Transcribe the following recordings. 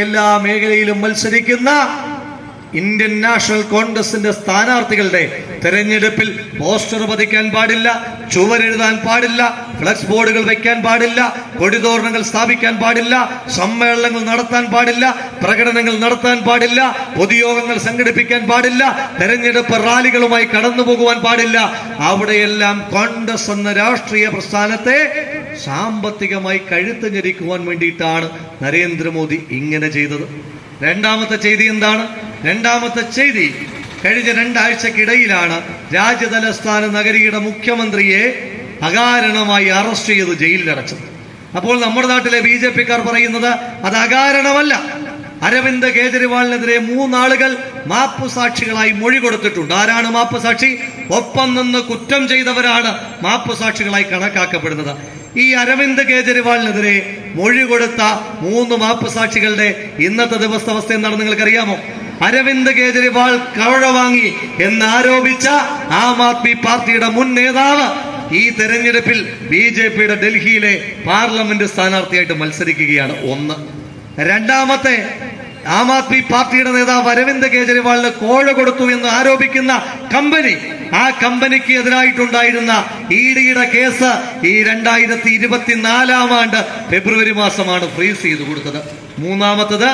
എല്ലാ മേഖലയിലും മത്സരിക്കുന്ന ഇന്ത്യൻ നാഷണൽ കോൺഗ്രസിന്റെ സ്ഥാനാർത്ഥികളുടെ തെരഞ്ഞെടുപ്പിൽ പോസ്റ്റർ പതിക്കാൻ പാടില്ല ചുവരെഴുതാൻ പാടില്ല ഫ്ലക്സ് ബോർഡുകൾ വെക്കാൻ പാടില്ല കൊടിതോരണങ്ങൾ സ്ഥാപിക്കാൻ പാടില്ല സമ്മേളനങ്ങൾ നടത്താൻ പാടില്ല പ്രകടനങ്ങൾ നടത്താൻ പാടില്ല പൊതുയോഗങ്ങൾ സംഘടിപ്പിക്കാൻ പാടില്ല തെരഞ്ഞെടുപ്പ് റാലികളുമായി കടന്നു പോകുവാൻ പാടില്ല. അവിടെയെല്ലാം കോൺഗ്രസ് എന്ന രാഷ്ട്രീയ പ്രസ്ഥാനത്തെ സാമ്പത്തികമായി കഴുത്ത് ഞെരിക്കുവാൻ വേണ്ടിയിട്ടാണ് നരേന്ദ്രമോദി ഇങ്ങനെ ചെയ്തത്. രണ്ടാമത്തെ ചെയ്തി എന്താണ്? രണ്ടാമത്തെ ചെയ്തി കഴിഞ്ഞ രണ്ടാഴ്ചക്കിടയിലാണ് രാജ്യതലസ്ഥാന നഗരിയുടെ മുഖ്യമന്ത്രിയെ അകാരണമായി അറസ്റ്റ് ചെയ്ത് ജയിലിലടച്ചത് അപ്പോൾ നമ്മുടെ നാട്ടിലെ ബി ജെ പിക്കാർ പറയുന്നത് അത് അകാരണമല്ല. അരവിന്ദ് കേജ്രിവാളിനെതിരെ മൂന്നാളുകൾ മാപ്പ് സാക്ഷികളായി മൊഴി കൊടുത്തിട്ടുണ്ട്. ആരാണ് മാപ്പ് സാക്ഷി ഒപ്പം നിന്ന് കുറ്റം ചെയ്തവരാണ് മാപ്പ് സാക്ഷികളായി കണക്കാക്കപ്പെടുന്നത്. ഈ അരവിന്ദ് കേജ്രിവാളിനെതിരെ മൊഴി കൊടുത്ത മൂന്ന് മാപ്പ് സാക്ഷികളുടെ ഇന്നത്തെ ദിവസത്തെ അവസ്ഥ എന്താണെന്ന് നിങ്ങൾക്കറിയാമോ? അരവിന്ദ് കേജ്രിവാൾ കവഴ വാങ്ങി എന്നാരോപിച്ച ആം ആദ്മി പാർട്ടിയുടെ മുൻ നേതാവ് ഈ തെരഞ്ഞെടുപ്പിൽ ബി ജെ പിയുടെ ഡൽഹിയിലെ പാർലമെന്റ് സ്ഥാനാർത്ഥിയായിട്ട് മത്സരിക്കുകയാണ് ഒന്ന്. രണ്ടാമത്തെ ആം ആദ്മി പാർട്ടിയുടെ നേതാവ് അരവിന്ദ് കേജ്രിവാളിന് കോഴ കൊടുത്തു എന്ന് ആരോപിക്കുന്ന കമ്പനി ആ കമ്പനിക്ക് എതിരായിട്ടുണ്ടായിരുന്ന ഇ ഡിയുടെ കേസ് ഈ രണ്ടായിരത്തി ഇരുപത്തിനാലാം ആണ്ട് ഫെബ്രുവരി മാസമാണ് ഫ്രീസ് ചെയ്തു കൊടുത്തത്. മൂന്നാമത്തത്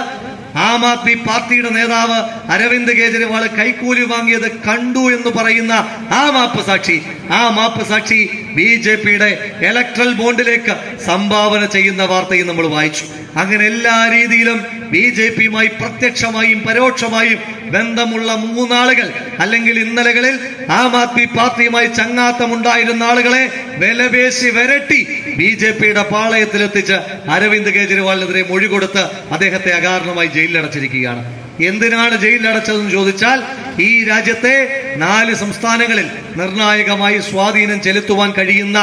ആം ആദ്മി പാർട്ടിയുടെ നേതാവ് അരവിന്ദ് കേജ്രിവാൾ കൈക്കൂലി വാങ്ങിയത് കണ്ടു എന്ന് പറയുന്ന ആ മാപ്പ് സാക്ഷി ആ മാപ്പ് സാക്ഷി ബി ജെ പിയുടെ ഇലക്ട്രൽ ബോണ്ടിലേക്ക് സംഭാവന ചെയ്യുന്ന വാർത്തയും നമ്മൾ വായിച്ചു. അങ്ങനെ എല്ലാ രീതിയിലും ബി ജെ പിയുമായി പ്രത്യക്ഷമായും പരോക്ഷമായും ബന്ധമുള്ള മൂന്നാളുകൾ അല്ലെങ്കിൽ ഇന്നലകളിൽ ആം ആദ്മി പാർട്ടിയുമായി ചങ്ങാത്തമുണ്ടായിരുന്ന ആളുകളെ വിലപേശി വരട്ടി ബി ജെ പിയുടെ പാളയത്തിലെത്തിച്ച് അരവിന്ദ് കേജ്രിവാളിനെതിരെ മൊഴി കൊടുത്ത് അദ്ദേഹത്തെ അകാരണമായി ജയിലിലടച്ചിരിക്കുകയാണ്. എന്തിനാണ് ജയിലിലടച്ചതെന്ന് ചോദിച്ചാൽ ഈ രാജ്യത്തെ നാല് സംസ്ഥാനങ്ങളിൽ നിർണായകമായി സ്വാധീനം ചെലുത്തുവാൻ കഴിയുന്ന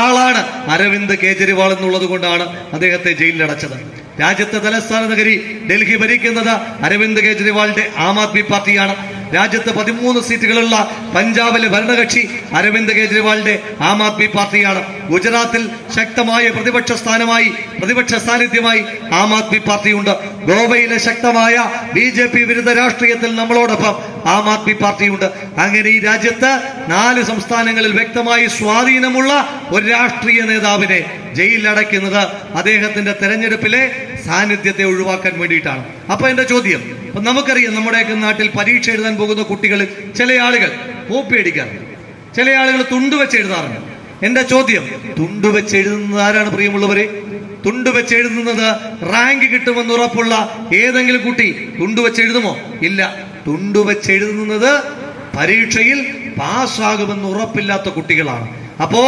ആളാണ് അരവിന്ദ് കേജ്രിവാൾ എന്നുള്ളത് കൊണ്ടാണ് അദ്ദേഹത്തെ ജയിലിലടച്ചത്. രാജ്യത്തെ തലസ്ഥാന നഗരി ഡൽഹി ഭരിക്കുന്നത് അരവിന്ദ് കെജ്രിവാളിന്റെ ആം ആദ്മി പാർട്ടിയാണ്. രാജ്യത്ത് പതിമൂന്ന് സീറ്റുകളുള്ള പഞ്ചാബിലെ ഭരണകക്ഷി അരവിന്ദ് കെജ്രിവാളിന്റെ ആം ആദ്മി പാർട്ടിയാണ്. ഗുജറാത്തിൽ ശക്തമായ പ്രതിപക്ഷ സ്ഥാനമായി പ്രതിപക്ഷ സാന്നിധ്യമായി ആം ആദ്മി പാർട്ടിയുണ്ട്. ഗോവയിലെ ശക്തമായ ബി ജെ പി വിരുദ്ധ രാഷ്ട്രീയത്തിൽ നമ്മളോടൊപ്പം ആം ആദ്മി പാർട്ടിയുണ്ട്. അങ്ങനെ ഈ രാജ്യത്ത് നാല് സംസ്ഥാനങ്ങളിൽ വ്യക്തമായി സ്വാധീനമുള്ള ഒരു രാഷ്ട്രീയ നേതാവിനെ ജയിലിലടയ്ക്കുന്നത് അദ്ദേഹത്തിന്റെ തെരഞ്ഞെടുപ്പിലെ സാന്നിധ്യത്തെ ഒഴിവാക്കാൻ വേണ്ടിയിട്ടാണ്. അപ്പൊ എന്റെ ചോദ്യം നമുക്കറിയാം നമ്മുടെയൊക്കെ നാട്ടിൽ പരീക്ഷ എഴുതാൻ പോകുന്ന കുട്ടികൾ ചില ആളുകൾ കോപ്പി അടിക്കാറുണ്ട്. ചില ആളുകൾ തുണ്ട് വെച്ച് എഴുതാറുണ്ട്. എന്റെ ചോദ്യം തുണ്ട് വെച്ച് എഴുതുന്നത് ആരാണ് പ്രിയമുള്ളവരെ? തുണ്ട് വെച്ച് എഴുതുന്നത് റാങ്ക് കിട്ടുമെന്ന് ഉറപ്പുള്ള ഏതെങ്കിലും കുട്ടി തുണ്ട് വെച്ച് എഴുതുമോ? ഇല്ല. തുണ്ട് വെച്ച് എഴുതുന്നത് പരീക്ഷയിൽ പാസ്സാകുമെന്ന് ഉറപ്പില്ലാത്ത കുട്ടികളാണ്. അപ്പോ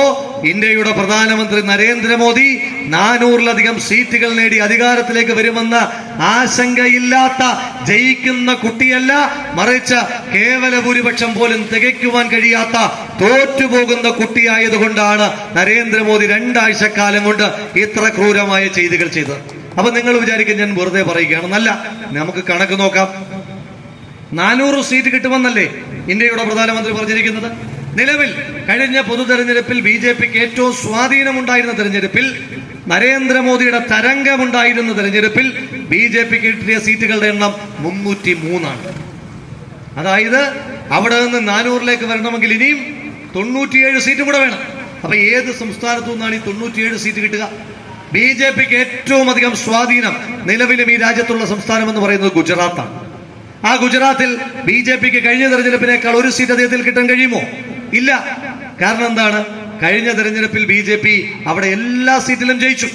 ഇന്ത്യയുടെ പ്രധാനമന്ത്രി നരേന്ദ്രമോദി നാനൂറിലധികം സീറ്റുകൾ നേടി അധികാരത്തിലേക്ക് വരുമെന്ന ആശങ്കയില്ലാത്ത ജയിക്കുന്ന കുട്ടിയല്ല മറിച്ച് കേവല ഭൂരിപക്ഷം പോലും തികയ്ക്കുവാൻ കഴിയാത്ത തോറ്റുപോകുന്ന കുട്ടിയായതുകൊണ്ടാണ് നരേന്ദ്രമോദി രണ്ടാഴ്ചക്കാലം കൊണ്ട് ഇത്ര ക്രൂരമായ ചെയ്തികൾ ചെയ്തത്. അപ്പൊ നിങ്ങൾ വിചാരിക്കും ഞാൻ വെറുതെ പറയുകയാണ്. നല്ല നമുക്ക് കണക്ക് നോക്കാം. നാനൂറ് സീറ്റ് കിട്ടുമെന്നല്ലേ ഇന്ത്യയുടെ പ്രധാനമന്ത്രി പറഞ്ഞിരിക്കുന്നത്? നിലവിൽ കഴിഞ്ഞ പൊതു തെരഞ്ഞെടുപ്പിൽ ബി ജെ പിക്ക് ഏറ്റവും സ്വാധീനമുണ്ടായിരുന്ന തെരഞ്ഞെടുപ്പിൽ നരേന്ദ്രമോദിയുടെ തരംഗമുണ്ടായിരുന്ന തെരഞ്ഞെടുപ്പിൽ ബി ജെ പിക്ക് കിട്ടിയ സീറ്റുകളുടെ എണ്ണം മുന്നൂറ്റി മൂന്നാണ് അതായത് അവിടെ നിന്ന് നാനൂറിലേക്ക് വരണമെങ്കിൽ ഇനിയും തൊണ്ണൂറ്റിയേഴ് സീറ്റും കൂടെ വേണം. അപ്പൊ ഏത് സംസ്ഥാനത്തു നിന്നാണ് ഈ തൊണ്ണൂറ്റിയേഴ് സീറ്റ് കിട്ടുക? ബി ജെ പിക്ക് ഏറ്റവും അധികം സ്വാധീനം നിലവിലും ഈ രാജ്യത്തുള്ള സംസ്ഥാനം എന്ന് പറയുന്നത് ഗുജറാത്താണ്. ആ ഗുജറാത്തിൽ ബി ജെ പിക്ക് കഴിഞ്ഞ തെരഞ്ഞെടുപ്പിനേക്കാൾ ഒരു സീറ്റ് അദ്ദേഹത്തിൽ കിട്ടാൻ കഴിയുമോ? ഇല്ല. കാരണം എന്താണ്? കഴിഞ്ഞ തെരഞ്ഞെടുപ്പിൽ ബി ജെ പി അവിടെ എല്ലാ സീറ്റിലും ജയിച്ചു.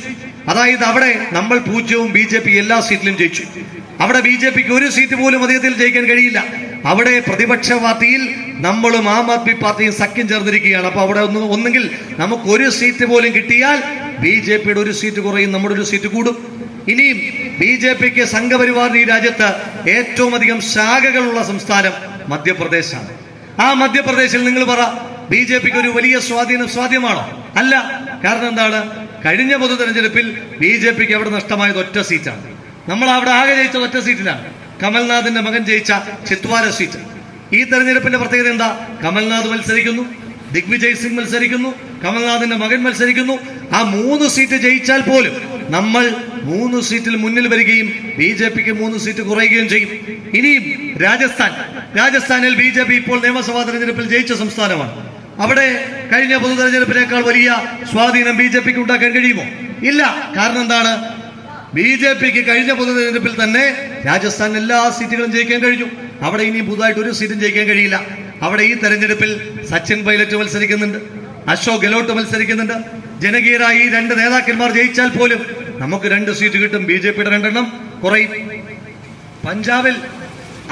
അതായത് അവിടെ നമ്മൾ പൂജ്യവും ബി ജെ പി എല്ലാ സീറ്റിലും ജയിച്ചു. അവിടെ ബി ജെ പിക്ക് ഒരു സീറ്റ് പോലും അദ്ദേഹത്തിൽ ജയിക്കാൻ കഴിയില്ല. അവിടെ പ്രതിപക്ഷ പാർട്ടിയിൽ നമ്മളും ആം ആദ്മി പാർട്ടിയും സഖ്യം ചേർന്നിരിക്കുകയാണ്. അപ്പൊ അവിടെ ഒന്ന് ഒന്നെങ്കിൽ നമുക്ക് ഒരു സീറ്റ് പോലും കിട്ടിയാൽ ബി ജെ പിയുടെ ഒരു സീറ്റ് കുറയും നമ്മുടെ ഒരു സീറ്റ് കൂടും. ഇനിയും ബി ജെ പിക്ക് സംഘപരിവാറിന് ഈ രാജ്യത്ത് ഏറ്റവും അധികം ശാഖകളുള്ള സംസ്ഥാനം മധ്യപ്രദേശാണ്. ആ മധ്യപ്രദേശിൽ നിങ്ങൾ പറ ബി ജെ പിക്ക് ഒരു വലിയ സ്വാധീനം സ്വാധ്യമാണോ അല്ല. കാരണം എന്താണ്? കഴിഞ്ഞ പൊതു തെരഞ്ഞെടുപ്പിൽ ബി ജെ പിക്ക് അവിടെ നഷ്ടമായത് ഒറ്റ സീറ്റാണ്. നമ്മൾ അവിടെ ആകെ ജയിച്ചത് ഒറ്റ സീറ്റിലാണ്. കമൽനാഥിന്റെ മകൻ ജയിച്ച ചിത്വാര സീറ്റ്. ഈ തെരഞ്ഞെടുപ്പിന്റെ പ്രത്യേകത എന്താ? കമൽനാഥ് മത്സരിക്കുന്നു ദിഗ്വിജയ് സിംഗ് മത്സരിക്കുന്നു കമൽനാഥിന്റെ മകൻ മത്സരിക്കുന്നു. ആ മൂന്ന് സീറ്റ് ജയിച്ചാൽ പോലും നമ്മൾ മൂന്ന് സീറ്റിൽ മുന്നിൽ വരികയും ബി ജെ പിക്ക് മൂന്ന് സീറ്റ് കുറയുകയും ചെയ്യും. ഇനിയും രാജസ്ഥാൻ. രാജസ്ഥാനിൽ ബി ജെ പി ഇപ്പോൾ നിയമസഭാ തെരഞ്ഞെടുപ്പിൽ ജയിച്ച സംസ്ഥാനമാണ്. അവിടെ കഴിഞ്ഞ പൊതു തെരഞ്ഞെടുപ്പിനേക്കാൾ വലിയ സ്വാധീനം ബി ജെ പിക്ക് ഉണ്ടാക്കാൻ കഴിയുമോ? ഇല്ല. കാരണം എന്താണ്? ബി ജെ പിക്ക് കഴിഞ്ഞ പൊതു തെരഞ്ഞെടുപ്പിൽ തന്നെ രാജസ്ഥാൻ എല്ലാ സീറ്റുകളും ജയിക്കാൻ കഴിഞ്ഞു. അവിടെ ഇനി പുതുതായിട്ട് ഒരു സീറ്റും ജയിക്കാൻ കഴിയില്ല. അവിടെ ഈ തെരഞ്ഞെടുപ്പിൽ സച്ചിൻ പൈലറ്റ് മത്സരിക്കുന്നുണ്ട്. അശോക് ഗെലോട്ട് മത്സരിക്കുന്നുണ്ട്. ജനകീയരായ ഈ രണ്ട് നേതാക്കന്മാർ ജയിച്ചാൽ പോലും നമുക്ക് രണ്ട് സീറ്റ് കിട്ടും. ബി ജെ പിയുടെ രണ്ടെണ്ണം കുറയും. പഞ്ചാബിൽ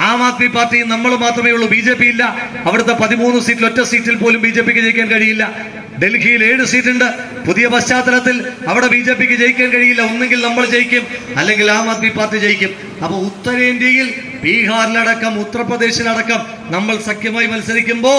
ആം ആദ്മി പാർട്ടി നമ്മൾ മാത്രമേ ഉള്ളൂ. ബി ജെ പി ഇല്ല. അവിടുത്തെ പതിമൂന്ന് സീറ്റിൽ ഒറ്റ സീറ്റിൽ പോലും ബി ജെ പിക്ക് ജയിക്കാൻ കഴിയില്ല. ഡൽഹിയിൽ ഏഴ് സീറ്റുണ്ട്. പുതിയ പശ്ചാത്തലത്തിൽ അവിടെ ബി ജെ പിക്ക് ജയിക്കാൻ കഴിയില്ല. ഒന്നെങ്കിൽ നമ്മൾ ജയിക്കും അല്ലെങ്കിൽ ആം ആദ്മി പാർട്ടി ജയിക്കും. അപ്പൊ ഉത്തരേന്ത്യയിൽ ബീഹാറിലടക്കം ഉത്തർപ്രദേശിലടക്കം നമ്മൾ സഖ്യമായി മത്സരിക്കുമ്പോൾ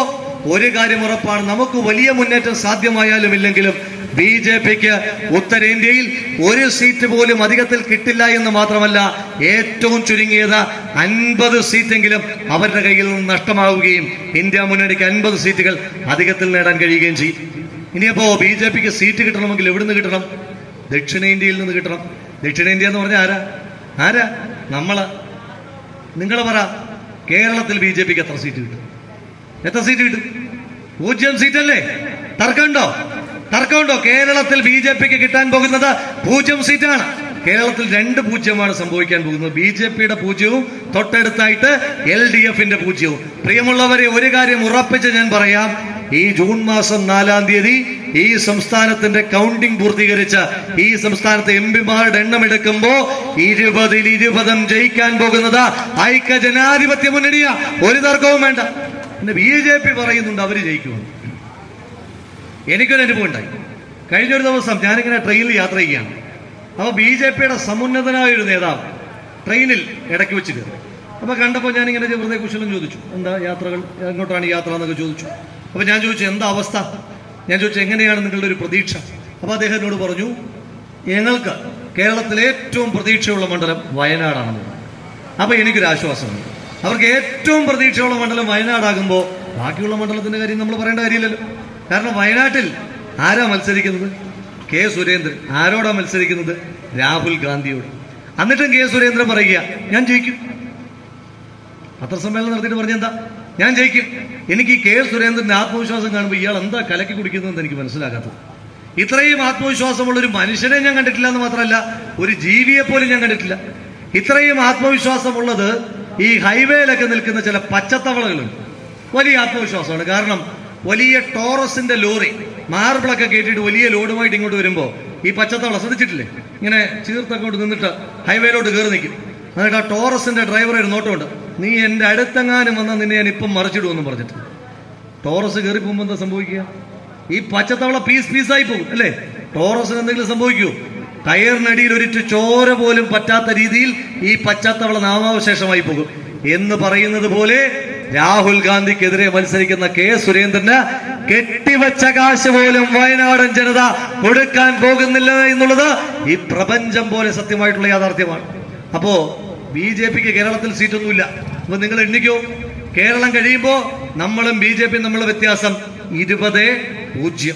ഒരു കാര്യം ഉറപ്പാണ്. നമുക്ക് വലിയ മുന്നേറ്റം സാധ്യമായാലും ഇല്ലെങ്കിലും ബി ജെ പിക്ക് ഉത്തരേന്ത്യയിൽ ഒരു സീറ്റ് പോലും അധികത്തിൽ കിട്ടില്ല എന്ന് മാത്രമല്ല ഏറ്റവും ചുരുങ്ങിയത് അൻപത് സീറ്റെങ്കിലും അവരുടെ കയ്യിൽ നിന്ന് നഷ്ടമാവുകയും ഇന്ത്യ മുന്നണിക്ക് അൻപത് സീറ്റുകൾ അധികത്തിൽ നേടാൻ കഴിയുകയും ചെയ്യും. ഇനിയപ്പോ ബി ജെ പിക്ക് സീറ്റ് കിട്ടണമെങ്കിൽ എവിടുന്ന് കിട്ടണം? ദക്ഷിണേന്ത്യയിൽ നിന്ന് കിട്ടണം. ദക്ഷിണേന്ത്യ എന്ന് പറഞ്ഞാൽ ആരാ? ആരാ? നമ്മൾ. നിങ്ങൾ പറ കേരളത്തിൽ ബി ജെ പിക്ക് എത്ര സീറ്റ് കിട്ടും? എത്ര സീറ്റ് കിട്ടും? പൂജ്യം സീറ്റ് അല്ലേ തർക്കമുണ്ടോ? തർക്കമുണ്ടോ? കേരളത്തിൽ ബി ജെ പിക്ക് കിട്ടാൻ പോകുന്നത് പൂജ്യം സീറ്റാണ് കേരളത്തിൽ രണ്ട് പൂജ്യമാണ് സംഭവിക്കാൻ പോകുന്നത്. ബി ജെ പിയുടെ പൂജ്യവും തൊട്ടടുത്തായിട്ട് എൽ ഡി എഫിന്റെ പൂജ്യവും. പ്രിയമുള്ളവരെ ഒരു കാര്യം ഉറപ്പിച്ച് ഞാൻ പറയാം. ഈ ജൂൺ മാസം നാലാം തീയതി ഈ സംസ്ഥാനത്തിന്റെ കൗണ്ടിംഗ് പൂർത്തീകരിച്ച് ഈ സംസ്ഥാനത്തെ എം പിമാരുടെ എണ്ണം എടുക്കുമ്പോ ഇരുപതിൽ ഇരുപതും ജയിക്കാൻ പോകുന്നത് ഐക്യ ജനാധിപത്യ മുന്നണിയാ. ഒരു തർക്കവും വേണ്ട. പിന്നെ ബി ജെ പി പറയുന്നുണ്ട് അവർ ജയിക്കുമെന്ന്. എനിക്കൊരു അനുഭവം ഉണ്ടായി. കഴിഞ്ഞൊരു ദിവസം ഞാനിങ്ങനെ ട്രെയിനിൽ യാത്ര ചെയ്യുകയാണ്. അപ്പോൾ ബി ജെ പിയുടെ സമുന്നതനായ ഒരു നേതാവ് ട്രെയിനിൽ ഇടയ്ക്ക് വെച്ച് കയറി. അപ്പോൾ കണ്ടപ്പോൾ ഞാനിങ്ങനെ വെറുതെ കുശലം ചോദിച്ചു എന്താ യാത്രകൾ? എങ്ങോട്ടാണ് യാത്ര? എന്നൊക്കെ ചോദിച്ചു. അപ്പോൾ ഞാൻ ചോദിച്ചു എന്താ അവസ്ഥ? ഞാൻ ചോദിച്ചു എങ്ങനെയാണ് നിങ്ങളുടെ ഒരു പ്രതീക്ഷ? അപ്പോൾ അദ്ദേഹം എന്നോട് പറഞ്ഞു ഞങ്ങൾക്ക് കേരളത്തിലെ ഏറ്റവും പ്രതീക്ഷയുള്ള മണ്ഡലം വയനാടാണെന്ന് അപ്പോൾ എനിക്കൊരു ആശ്വാസമുണ്ട് അവർക്ക് ഏറ്റവും പ്രതീക്ഷയുള്ള മണ്ഡലം വയനാടാകുമ്പോൾ ബാക്കിയുള്ള മണ്ഡലത്തിന്റെ കാര്യം നമ്മൾ പറയേണ്ട കാര്യമില്ലല്ലോ. കാരണം വയനാട്ടിൽ ആരാ മത്സരിക്കുന്നത്? കെ സുരേന്ദ്രൻ. ആരോടാ മത്സരിക്കുന്നത്? രാഹുൽ ഗാന്ധിയോട്. എന്നിട്ടും കെ സുരേന്ദ്രൻ പറയുക ഞാൻ ജയിക്കും. പത്രസമ്മേളനം നടത്തിയിട്ട് പറഞ്ഞെന്താ ഞാൻ ജയിക്കും. എനിക്ക് കെ സുരേന്ദ്രന്റെ ആത്മവിശ്വാസം കാണുമ്പോൾ ഇയാൾ എന്താ കലക്കി കുടിക്കുന്നതെന്ന് എനിക്ക് മനസ്സിലാകാത്തത്. ഇത്രയും ആത്മവിശ്വാസമുള്ള ഒരു മനുഷ്യനെ ഞാൻ കണ്ടിട്ടില്ല എന്ന് മാത്രമല്ല ഒരു ജീവിയെ പോലും ഞാൻ കണ്ടിട്ടില്ല. ഇത്രയും ആത്മവിശ്വാസമുള്ളത് ഈ ഹൈവേയിലൊക്കെ നിൽക്കുന്ന ചില പച്ചത്തവളകളുണ്ട്. വലിയ ആത്മവിശ്വാസമാണ്. കാരണം വലിയ ടോറസിന്റെ ലോറി മാർബിളൊക്കെ കയറ്റിയിട്ട് വലിയ ലോഡുമായിട്ട് ഇങ്ങോട്ട് വരുമ്പോൾ ഈ പച്ചത്തവള ശ്രദ്ധിച്ചിട്ടില്ലേ? ഇങ്ങനെ ചീർത്തങ്ങോട്ട് നിന്നിട്ട് ഹൈവേയിലോട്ട് കയറി നിൽക്കും. എന്നിട്ട് ആ ടോറസിന്റെ ഡ്രൈവർ ഒരു നോട്ടമുണ്ട്. നീ എന്റെ അടുത്തെങ്ങാനും വന്നാൽ നിന്നെ ഞാൻ ഇപ്പം മറിച്ചിടുമെന്ന് പറഞ്ഞിട്ട്. ടോറസ് കയറി പോകുമ്പോൾ എന്താ സംഭവിക്കുക? ഈ പച്ചത്തവള പീസ് പീസായി പോകും അല്ലേ? ടോറസിന് എന്തെങ്കിലും സംഭവിക്കുമോ ടയറിനടിയിൽ ഒരിറ്റ് ചോര പോലും പറ്റാത്ത രീതിയിൽ ഈ പച്ചത്തവള നാമാവശേഷമായി പോകും. എന്ന് പറയുന്നത് പോലെ രാഹുൽ ഗാന്ധിക്കെതിരെ മത്സരിക്കുന്ന കെ സുരേന്ദ്രന് കെട്ടിവച്ച കാശ് പോലും വയനാടൻ ജനത കൊടുക്കാൻ പോകുന്നില്ല എന്നുള്ളത് ഈ പ്രപഞ്ചം പോലെ സത്യമായിട്ടുള്ള യാഥാർത്ഥ്യമാണ്. അപ്പോ ബി ജെ പിക്ക് കേരളത്തിൽ സീറ്റൊന്നുമില്ല. അപ്പൊ നിങ്ങൾ എണ്ണിക്കോ. കേരളം കഴിയുമ്പോൾ നമ്മളും ബി ജെ പി തമ്മിലുള്ള വ്യത്യാസം ഇരുപത് പൂജ്യം.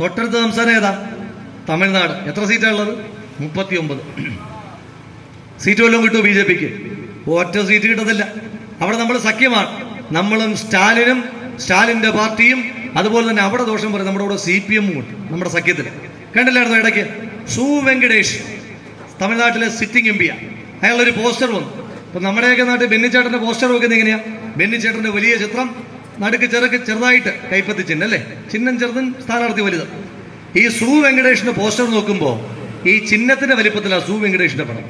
തൊട്ടടുത്ത സംസ്ഥാനം ഏതാ? തമിഴ്നാട്. എത്ര സീറ്റാണ് ഉള്ളത്? മുപ്പത്തി ഒമ്പത് സീറ്റ് വല്ലതും ബി ജെ പിക്ക്? ഒറ്റ സീറ്റ് കിട്ടത്തില്ല. അവിടെ നമ്മൾ സഖ്യമാണ്. നമ്മളും സ്റ്റാലിനും സ്റ്റാലിന്റെ പാർട്ടിയും അതുപോലെ തന്നെ അവിടെ ദോഷം പറയും നമ്മുടെ കൂടെ സി പി എമ്മും ഉണ്ട് നമ്മുടെ സഖ്യത്തിൽ കണ്ടില്ലായിരുന്നു ഇടയ്ക്ക്? സു വെങ്കടേഷ് തമിഴ്നാട്ടിലെ സിറ്റിംഗ് എം പിയാണ് അയാളൊരു പോസ്റ്റർ വന്നു. ഇപ്പൊ നമ്മുടെയൊക്കെ നാട്ടിൽ ബെന്നിച്ചേട്ടന്റെ പോസ്റ്റർ വെക്കുന്നത് എങ്ങനെയാ? ബെന്നിച്ചേട്ടന്റെ വലിയ ചിത്രം നടുക്ക് ചെറുക്ക് ചെറുതായിട്ട് കൈപ്പത്തി ചിഹ്നം അല്ലേ? ചിഹ്നം ചെറുതും സ്ഥാനാർത്ഥി വലുത്. ഈ സു വെങ്കടേഷിന്റെ പോസ്റ്റർ നോക്കുമ്പോൾ ഈ ചിഹ്നത്തിന്റെ വലിപ്പത്തിലാണ് സു വെങ്കടേഷിന്റെ പടം.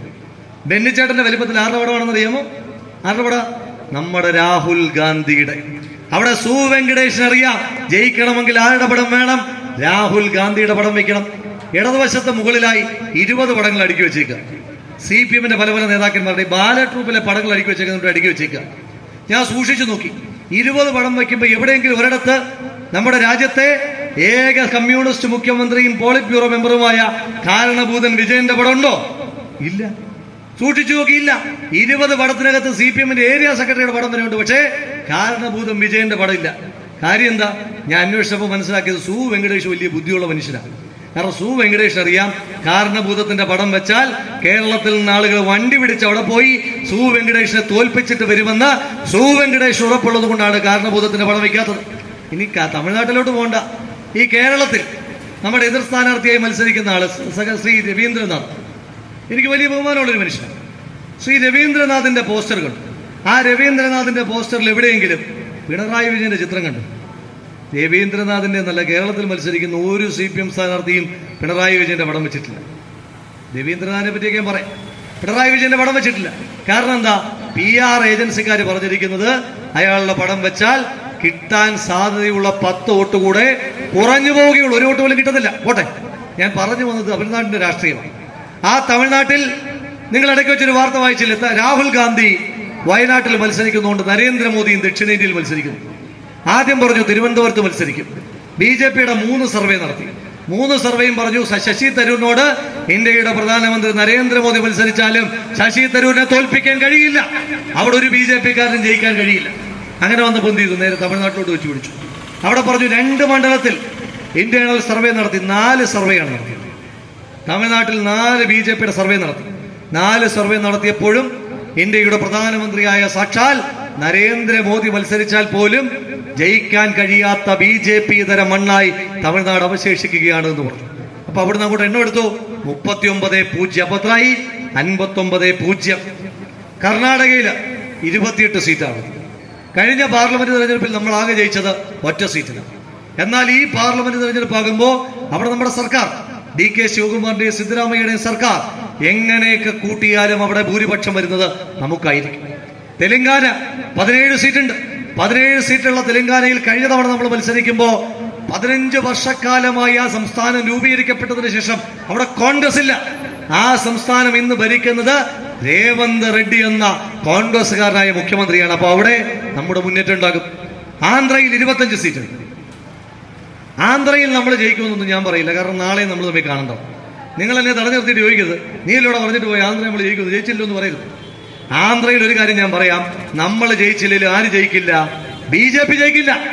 ബെന്നിച്ചേട്ടന്റെ വലിപ്പത്തിൽ ആരുടെ പടമാണെന്ന് അറിയാമോ ആരുടെ പടം? നമ്മുടെ രാഹുൽ ഗാന്ധിയുടെ. അവിടെ സു വെങ്കടേഷിന് അറിയാം. ജയിക്കണമെങ്കിൽ ആരുടെ പടം വേണം? രാഹുൽ ഗാന്ധിയുടെ പടം വെക്കണം. ഇടതുവശത്ത് മുകളിലായി ഇരുപത് പടങ്ങൾ അടുക്കി വെച്ചേക്കുക. സി പി എമ്മിന്റെ പല പല നേതാക്കന്മാരുടെ ബാലറ്റ് ട്രൂപ്പിലെ പടങ്ങൾ അടുക്കി വെച്ചേക്കുന്നുണ്ട് അടുക്കി വെച്ചേക്കുക. ഞാൻ സൂക്ഷിച്ചു നോക്കി. ഇരുപത് പടം വയ്ക്കുമ്പോൾ എവിടെയെങ്കിലും ഒരിടത്ത് നമ്മുടെ രാജ്യത്തെ ഏക കമ്മ്യൂണിസ്റ്റ് മുഖ്യമന്ത്രിയും പോളിറ്റ് ബ്യൂറോ മെമ്പറുമായ കാരണഭൂതൻ വിജയന്റെ പടം ഉണ്ടോ? ഇല്ല. സൂക്ഷിച്ചു നോക്കിയില്ല. ഇരുപത് പടത്തിനകത്ത് സി പി എമ്മിന്റെ ഏരിയ സെക്രട്ടറിയുടെ പടം തന്നെയുണ്ട്. പക്ഷേ കാരണഭൂതം വിജയന്റെ പടമില്ല. കാര്യം എന്താ? ഞാൻ അന്വേഷിച്ചപ്പോൾ മനസ്സിലാക്കിയത് സു വെങ്കടേഷ് വലിയ ബുദ്ധിയുള്ള മനുഷ്യനാണ് കാരണം സു വെങ്കടേഷ് അറിയാം കാരണഭൂതത്തിന്റെ പടം വെച്ചാൽ കേരളത്തിൽ നിന്ന് ആളുകൾ വണ്ടി പിടിച്ച് അവിടെ പോയി സു വെങ്കടേഷിനെ തോൽപ്പിച്ചിട്ട് വരുമെന്ന് സു വെങ്കടേഷ് ഉറപ്പുള്ളത് കൊണ്ടാണ് കാരണഭൂതത്തിന്റെ പടം വയ്ക്കാത്തത് ഇനി തമിഴ്നാട്ടിലോട്ട് പോകണ്ട. ഈ കേരളത്തിൽ നമ്മുടെ എതിർ സ്ഥാനാർത്ഥിയായി മത്സരിക്കുന്ന ആൾ ശ്രീ രവീന്ദ്രനാഥ് എനിക്ക് വലിയ ബഹുമാനമുള്ളൊരു മനുഷ്യനാണ് ശ്രീ രവീന്ദ്രനാഥിന്റെ പോസ്റ്ററുകൾ ആ രവീന്ദ്രനാഥിന്റെ പോസ്റ്ററിൽ എവിടെയെങ്കിലും പിണറായി വിജയന്റെ ചിത്രം കണ്ടു. രവീന്ദ്രനാഥിന്റെ എന്നല്ല കേരളത്തിൽ മത്സരിക്കുന്ന ഒരു സി പി എം സ്ഥാനാർത്ഥിയും പിണറായി വിജയന്റെ പടം വെച്ചിട്ടില്ല. രവീന്ദ്രനാഥിനെ പറ്റിയൊക്കെ ഞാൻ പറയാം. പിണറായി വിജയന്റെ പടം വെച്ചിട്ടില്ല. കാരണം എന്താ? പി ആർ ഏജൻസിക്കാർ പറഞ്ഞിരിക്കുന്നത് അയാളുടെ പടം വെച്ചാൽ കിട്ടാൻ സാധ്യതയുള്ള പത്ത് വോട്ട് കൂടെ കുറഞ്ഞു പോവുകയുള്ളൂ. ഒരു വോട്ട് പോലും കിട്ടത്തില്ല. പോട്ടെ. ഞാൻ പറഞ്ഞു വന്നത് തമിഴ്നാടിന്റെ രാഷ്ട്രീയമാണ്. ആ തമിഴ്നാട്ടിൽ നിങ്ങൾ ഇടയ്ക്ക് വെച്ചൊരു വാർത്ത വായിച്ചില്ല? രാഹുൽ ഗാന്ധി വയനാട്ടിൽ മത്സരിക്കുന്നതുകൊണ്ട് നരേന്ദ്രമോദിയും ദക്ഷിണേന്ത്യയിൽ മത്സരിക്കുന്നു. ആദ്യം പറഞ്ഞു തിരുവനന്തപുരത്ത് മത്സരിക്കും. ബി ജെ പിയുടെ മൂന്ന് സർവേ നടത്തി. മൂന്ന് സർവേയും പറഞ്ഞു ശശി തരൂരിനോട് ഇന്ത്യയുടെ പ്രധാനമന്ത്രി നരേന്ദ്രമോദി മത്സരിച്ചാലും ശശി തരൂരിനെ തോൽപ്പിക്കാൻ കഴിയില്ല. അവിടെ ഒരു ബി ജെ പിക്കാരനും ജയിക്കാൻ കഴിയില്ല. അങ്ങനെ വന്നപ്പോൾ എന്ത് ചെയ്തു? നേരെ തമിഴ്നാട്ടിലോട്ട് വെച്ച് പിടിച്ചു. അവിടെ പറഞ്ഞു രണ്ട് മണ്ഡലത്തിൽ ഇന്റേണൽ സർവേ നടത്തി നാല് സർവേയാണ് നടത്തിയത്. തമിഴ്നാട്ടിൽ നാല് ബി ജെ പിയുടെ സർവേ നടത്തി. നാല് സർവേ നടത്തിയപ്പോഴും ഇന്ത്യയുടെ പ്രധാനമന്ത്രിയായ സാക്ഷാൽ നരേന്ദ്രമോദി മത്സരിച്ചാൽ പോലും ജയിക്കാൻ കഴിയാത്ത ബി ജെ പി ഇതര മണ്ണായി തമിഴ്നാട് അവശേഷിക്കുകയാണ് എന്ന് പറഞ്ഞു. അപ്പൊ അവിടുന്ന് അങ്ങോട്ട് എണ്ണം എടുത്തു? മുപ്പത്തി ഒമ്പത് പൂജ്യം. പത്രായി അൻപത്തി ഒമ്പത് പൂജ്യം. കർണാടകയിൽ ഇരുപത്തിയെട്ട് സീറ്റാണ്. കഴിഞ്ഞ പാർലമെന്റ് തെരഞ്ഞെടുപ്പിൽ നമ്മൾ ആകെ ജയിച്ചത് ഒറ്റ സീറ്റിലാണ് എന്നാൽ ഈ പാർലമെന്റ് തെരഞ്ഞെടുപ്പ് ആകുമ്പോൾ അവിടെ നമ്മുടെ സർക്കാർ ഡി കെ ശിവകുമാറിന്റെയും സിദ്ധരാമയ്യയുടെയും സർക്കാർ എങ്ങനെയൊക്കെ കൂട്ടിയാലും അവിടെ ഭൂരിപക്ഷം വരുന്നത് നമുക്കായിരിക്കും. തെലങ്കാന പതിനേഴ് സീറ്റുണ്ട്. പതിനേഴ് സീറ്റുള്ള തെലങ്കാനയിൽ കഴിഞ്ഞ തവണ നമ്മൾ മത്സരിക്കുമ്പോൾ പതിനഞ്ച് വർഷക്കാലമായി ആ സംസ്ഥാനം രൂപീകരിക്കപ്പെട്ടതിന് ശേഷം അവിടെ കോൺഗ്രസ് ഇല്ല. ആ സംസ്ഥാനം ഇന്ന് ഭരിക്കുന്നത് രേവന്ത് റെഡ്ഡി എന്ന കോൺഗ്രസ്സുകാരനായ മുഖ്യമന്ത്രിയാണ്. അപ്പോൾ അവിടെ നമ്മുടെ മുന്നേറ്റം ഉണ്ടാകും. ആന്ധ്രയിൽ ഇരുപത്തഞ്ച് സീറ്റുണ്ട്. ആന്ധ്രയിൽ നമ്മൾ ജയിക്കുമെന്നൊന്നും ഞാൻ പറയില്ല. കാരണം നാളെ നമ്മൾ തമ്മിൽ കാണണ്ട? നിങ്ങൾ എന്നെ തടഞ്ഞു നിർത്തിയിട്ട് ചോദിക്കരുത്. നീ പറഞ്ഞിട്ട് പോയി? ആന്ധ്ര നമ്മൾ ജയിക്കുന്നു ജയിച്ചില്ലോ എന്ന് പറയരുത്. ആന്ധ്രയിൽ ഒരു കാര്യം ഞാൻ പറയാം. നമ്മൾ ജയിച്ചില്ലെങ്കിൽ ആര് ജയിക്കില്ല? ബി ജെ പി ജയിക്കില്ല.